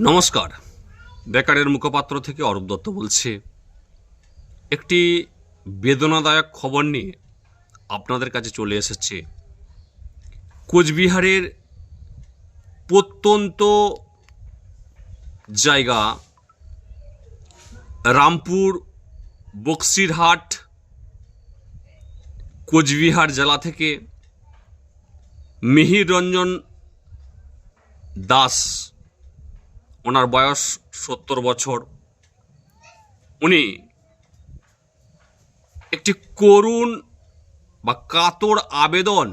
নমস্কার। বেকারের মুখপাত্র থেকে অরূপ দত্ত বলছি। একটি বেদনাদায়ক খবর নিয়ে আপনাদের কাছে চলে এসেছে। কোচবিহারের প্রত্যন্ত জায়গা রামপুর, বক্সিরহাট, কোচবিহার জেলা থেকে মিহির রঞ্জন দাস ওনার বয়স সত্তর বছর। উনি একটি করুণ বা কাতর আবেদন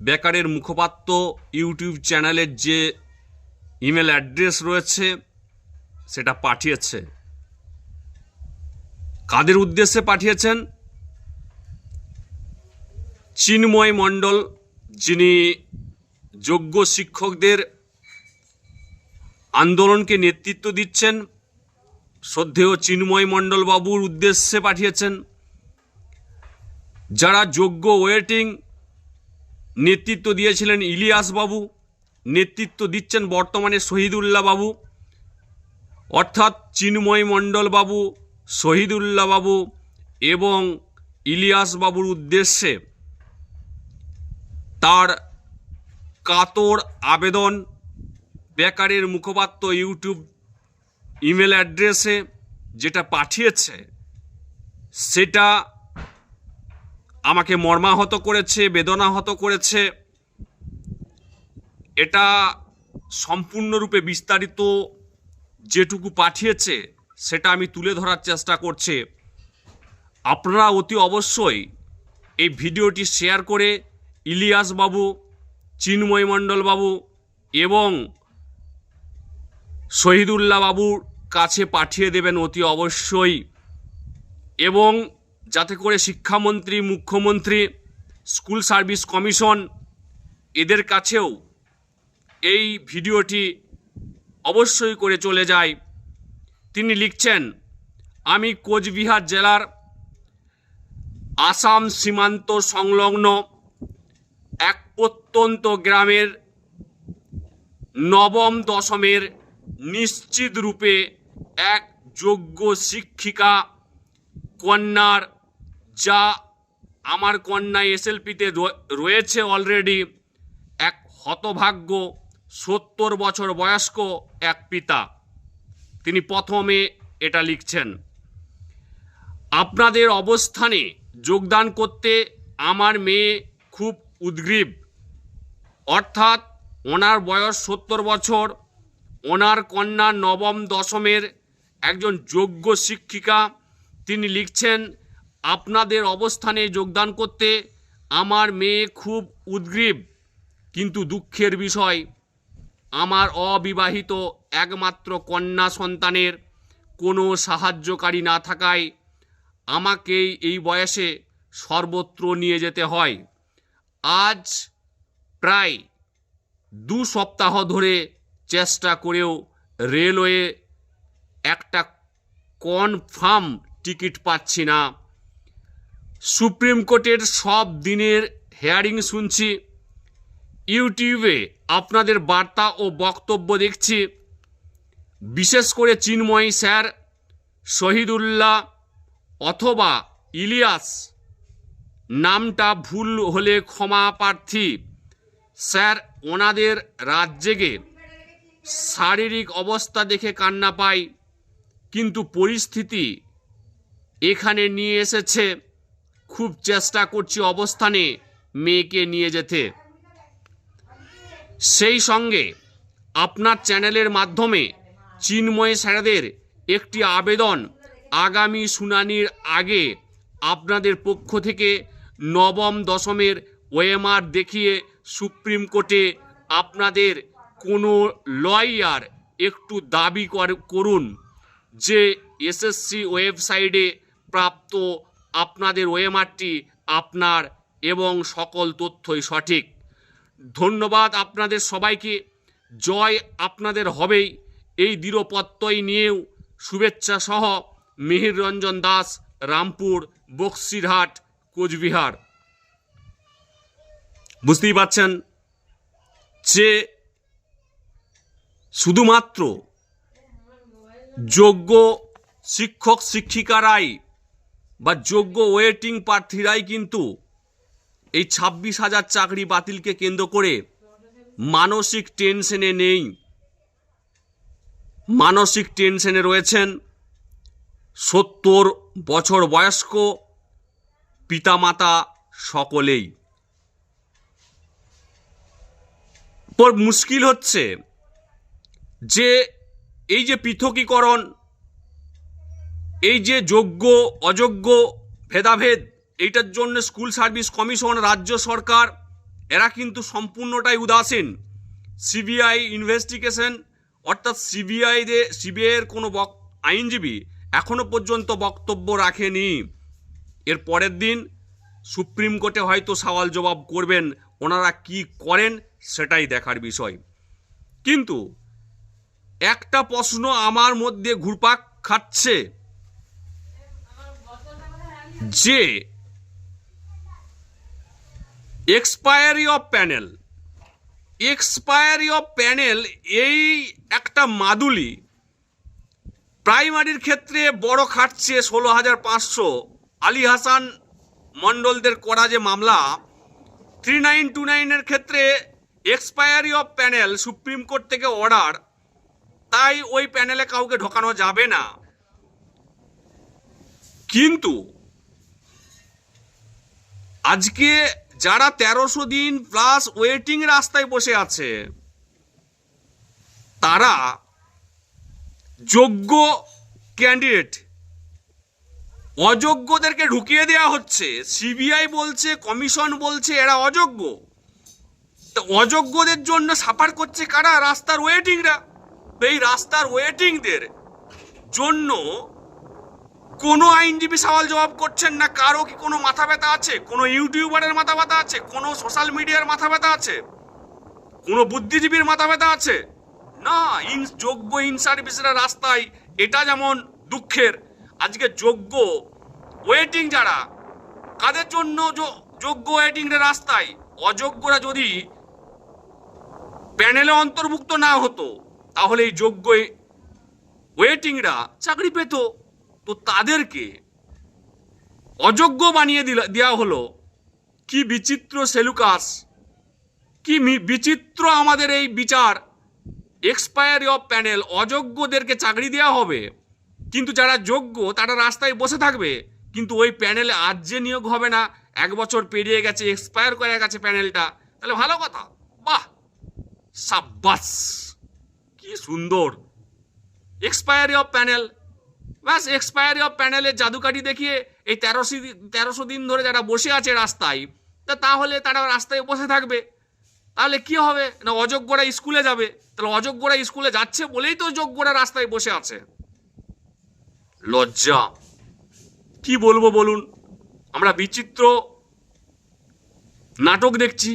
বেকারের মুখপাত্র ইউটিউব চ্যানেলের যে ইমেল অ্যাড্রেস রয়েছে, সেটা পাঠিয়েছে। কাদের উদ্দেশ্যে পাঠিয়েছেন? চিন্ময় মণ্ডল, যিনি যোগ্য শিক্ষকদের আন্দোলনকে নেতৃত্ব দিচ্ছেন। শ্রদ্ধেয় চিন্ময় মণ্ডল বাবুর উদ্দেশ্যে পাঠিয়েছেন। যারা যোগ্য ওয়েটিং নেতৃত্ব দিয়েছিলেন ইলিয়াস বাবু, নেতৃত্ব দিচ্ছেন বর্তমানে শহীদুল্লাহ বাবু। অর্থাৎ চিন্ময় মণ্ডল বাবু, শহীদুল্লাহ বাবু এবং ইলিয়াস বাবুর উদ্দেশ্যে তার কাতর আবেদন বেকারের মুখপাত্র ইউটিউব ইমেল অ্যাড্রেসে যেটা পাঠিয়েছে, সেটা আমাকে মর্মাহত করেছে, বেদনাহত করেছে। এটা সম্পূর্ণরূপে বিস্তারিত যেটুকু পাঠিয়েছে, সেটা আমি তুলে ধরার চেষ্টা করছি। আপনারা অতি অবশ্যই এই ভিডিওটি শেয়ার করে ইলিয়াস বাবু চিন্ময় মণ্ডল বাবু এবং শহীদুল্লাহ বাবুর কাছে পাঠিয়ে দেবেন অতি অবশ্যই। এবং যাতে করে শিক্ষামন্ত্রী, মুখ্যমন্ত্রী, স্কুল সার্ভিস কমিশন এদের কাছেও এই ভিডিওটি অবশ্যই করে চলে যায়। তিনি লিখছেন, আমি কোচবিহার জেলার আসাম সীমান্ত সংলগ্ন এক প্রত্যন্ত গ্রামের নবম দশমের নিশ্চিত রূপে এক যোগ্য শিক্ষিকা, কন্যার, যা আমার কন্যা এসএলপিতে রয়েছে অলরেডি এক হতভাগ্য সত্তর বছর বয়স্ক এক পিতা। তিনি প্রথমে এটা লিখছেন, আপনাদের অবস্থানে যোগদান করতে আমার মেয়ে খুব উদ্গ্রীব। অর্থাৎ ওনার বয়স সত্তর বছর ওনার কন্যা নবম দশমের একজন যোগ্য শিক্ষিকা। তিনি লিখছেন, আপনাদের অবস্থানে যোগদান করতে আমার মেয়ে খুব উদ্গ্রীব, কিন্তু দুঃখের বিষয়, আমার অবিবাহিত একমাত্র কন্যা সন্তানের কোনো সাহায্যকারী না থাকায় আমাকেই এই বয়সে সর্বত্র নিয়ে যেতে হয়। আজ প্রায় দু সপ্তাহ ধরে চেষ্টা করেও রেলওয়ে একটা কনফার্ম টিকিট পাচ্ছি না। সুপ্রিম কোর্টের সব দিনের হেয়ারিং শুনছি। ইউটিউবে আপনাদের বার্তা ও বক্তব্য দেখছি। বিশেষ করে চিন্ময়ী স্যার, শহীদুল্লাহ অথবা ইলিয়াস, নামটা ভুল হলে ক্ষমা প্রার্থী। স্যার, ওনাদের রাত জেগে শারীরিক অবস্থা দেখে কান্না পাই, কিন্তু পরিস্থিতি এখানে নিয়ে এসেছে। খুব চেষ্টা করছি অবস্থানে মেয়েকে নিয়ে যেতে। সেই সঙ্গে আপনার চ্যানেলের মাধ্যমে চিন্ময় স্যারেদের একটি আবেদন আগামী শুনানির আগে আপনাদের পক্ষ থেকে নবম দশমের ওএমআর দেখিয়ে সুপ্রিম কোর্টে আপনাদের কোনো লয়ার একটু দাবি কর- করুন যে এসএসসি ওয়েবসাইটে প্রাপ্ত আপনাদের ওএমআরটি আপনার এবং সকল তথ্যই সঠিক। ধন্যবাদ আপনাদের সবাইকে। জয় আপনাদের হবেই। এই দৃঢ়পত্তই নিয়েও শুভেচ্ছা সহ মিহির রঞ্জন দাস, রামপুর, বক্সিরহাট, কোচবিহার। বুঝতেই পারছেন? যে শুধুমাত্র যোগ্য শিক্ষক, শিক্ষিকারাই বা যোগ্য ওয়েটিং প্রার্থীরাই কিন্তু এই ছাব্বিশ হাজার চাকরি বাতিলকে কেন্দ্র করে মানসিক টেনশনে নেই। মানসিক টেনশনে রয়েছেন সত্তর বছর বয়স্ক পিতামাতা সকলেই। পর মুশকিল হচ্ছে যে এই যে পৃথকীকরণ, এই যে যোগ্য, অযোগ্য, ভেদাভেদ, এইটার জন্য স্কুল সার্ভিস কমিশন, রাজ্য সরকার, এরা কিন্তু সম্পূর্ণটাই উদাসীন। সিবিআই ইনভেস্টিগেশন, অর্থাৎ সিবিআই যে সিবিআইয়ের কোনো বক, আইনজীবী এখনও পর্যন্ত বক্তব্য রাখেনি। এর পরের দিন সুপ্রিম কোর্টে হয়তো সওয়াল জবাব করবেন, ওনারা কি করেন সেটাই দেখার বিষয়। কিন্তু একটা প্রশ্ন আমার মধ্যে ঘুরপাক খাচ্ছে। যে expiry of panel expiry of panel এই একটা মাদুলি প্রাইমারির ক্ষেত্রে বড় খাটছে ষোলো হাজার পাঁচশো। আলী হাসান মণ্ডলদের করা যে মামলা থ্রি নাইন টু নাইনের ক্ষেত্রে expiry of panel supreme court থেকে অর্ডার তাই ওই প্যানেলে কাউকে ঢোকানো যাবে না। কিন্তু আজকে যারা তেরোশো দিন প্লাস ওয়েটিং রাস্তায় বসে আছে, তারা যোগ্য ক্যান্ডিডেট অযোগ্যদেরকে ঢুকিয়ে দেওয়া হচ্ছে। সিবিআই বলছে কমিশন বলছে, এরা অযোগ্য। অযোগ্যদের জন্য সাফার করছে কারা? রাস্তার ওয়েটিংরা এই রাস্তার ওয়েটিংদের জন্য কোনো আইনজীবী সওয়াল জবাব করছেন না? কারও কি কোনো মাথা ব্যথা আছে? কোনো ইউটিউবারের মাথা ব্যথা আছে? কোনো সোশ্যাল মিডিয়ার মাথা ব্যথা আছে? কোনো বুদ্ধিজীবীর মাথা ব্যথা আছে? না ইন যোগ্য ইন সার্ভিসের রাস্তায় এটা যেমন দুঃখের, আজকে যোগ্য ওয়েটিং যারা, কাদের জন্য যোগ্য ওয়েটিং রাস্তায়? অযোগ্যরা যদি প্যানেলে অন্তর্ভুক্ত না হতো তাহলে এই যোগ্য ওয়েটিংরা চাকরি পেত। তো তাদেরকে অযোগ্য বানিয়ে দিল, দেওয়া হলো। কি বিচিত্র সেলুকাস, কি বিচিত্র আমাদের এই বিচার। এক্সপায়ারি অফ প্যানেল অযোগ্যদেরকে চাকরি দেওয়া হবে। কিন্তু যারা যোগ্য, তারা রাস্তায় বসে থাকবে। কিন্তু ওই প্যানেলে আজ যে নিয়োগ হবে না, এক বছর পেরিয়ে গেছে এক্সপায়ার করে গেছে প্যানেলটা তাহলে ভালো কথা। বাহ! সাব্বাস! কি সুন্দর। এক্সপায়ারি অফ প্যানেল ব্যাস এক্সপায়ারি অফ প্যানেলের জাদুকাঠি দেখিয়ে এই তেরোশো তেরোশো দিন ধরে যারা বসে আছে রাস্তায়, তা তাহলে তারা রাস্তায় বসে থাকবে। তাহলে কি হবে? না, অযোগ্যরা স্কুলে যাবে। তাহলে অযোগ্যরা স্কুলে যাচ্ছে বলেই তো যোগ্যরা রাস্তায় বসে আছে। লজ্জা। কি বলব বলুন? আমরা বিচিত্র নাটক দেখছি।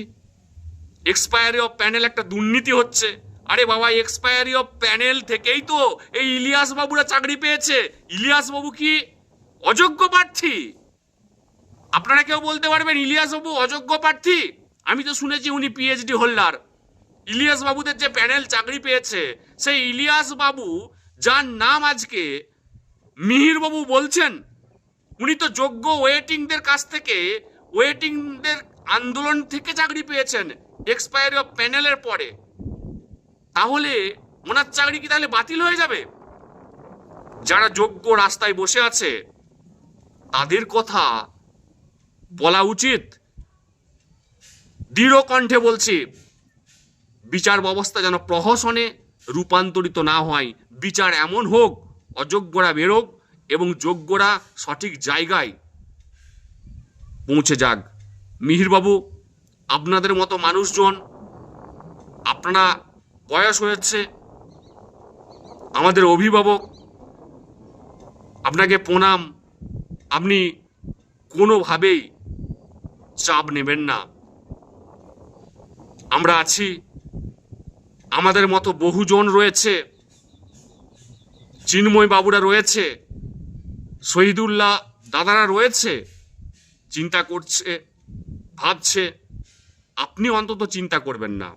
এক্সপায়ারি অফ প্যানেল একটা দুর্নীতি হচ্ছে। আরে বাবা এক্সপায়ারি অফ প্যানেল থেকেই তো এই ইলিয়াস বাবুরা চাকরি পেয়েছে। ইলিয়াস বাবু কি অযোগ্য প্রার্থী? আপনারা কেউ বলতে পারবেন ইলিয়াস বাবু অযোগ্য প্রার্থী? আমি তো শুনেছি উনি পিএইচডি হোল্ডার ইলিয়াস বাবুদের যে প্যানেল চাকরি পেয়েছে, সেই ইলিয়াস বাবু যার নাম আজকে মিহির বাবু বলছেন, উনি তো যোগ্য ওয়েটিংদের কাছ থেকে, ওয়েটিংদের আন্দোলন থেকে চাকরি পেয়েছেন এক্সপায়ারি অফ প্যানেলের পরে। তাহলে ওনার চাকরি কি তাহলে বাতিল হয়ে যাবে? যারা যোগ্য রাস্তায় বসে আছে, তাদের কথা বলা উচিত। দৃঢ় কণ্ঠে বলছি, বিচার ব্যবস্থা যেন প্রহসনে রূপান্তরিত না হয়। বিচার এমন হোক, অযোগ্যরা বেরোক এবং যোগ্যরা সঠিক জায়গায় পৌঁছে যাক। মিহিরবাবু, আপনাদের মতো মানুষজন, আপনারা বয়স হয়েছে, আমাদের অভিভাবক আপনাকে প্রণাম। আপনি কোনোভাবেই চাপ নেবেন না। আমরা আছি, আমাদের মতো বহুজন রয়েছে, চিন্ময় বাবুরা রয়েছে, শহীদুল্লাহ দাদারা রয়েছে, চিন্তা করছে, ভাবছে, আপনি অন্তত চিন্তা করবেন না।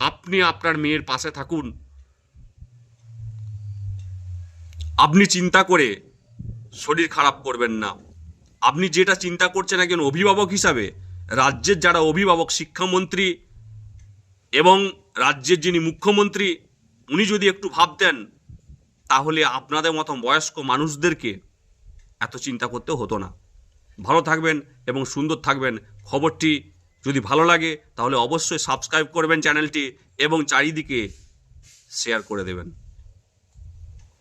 আপনি আপনার মেয়ের পাশে থাকুন। আপনি চিন্তা করে শরীর খারাপ করবেন না। আপনি যেটা চিন্তা করছেন একজন অভিভাবক হিসাবে, রাজ্যের যারা অভিভাবক, শিক্ষামন্ত্রী এবং রাজ্যের যিনি মুখ্যমন্ত্রী, উনি যদি একটু ভাবতেন, তাহলে আপনাদের মতো বয়স্ক মানুষদেরকে এত চিন্তা করতে হতো না। ভালো থাকবেন এবং সুন্দর থাকবেন। খবরটি যদি ভালো লাগে তাহলে অবশ্যই সাবস্ক্রাইব করবেন চ্যানেলটি এবং চারিদিকে শেয়ার করে দেবেন।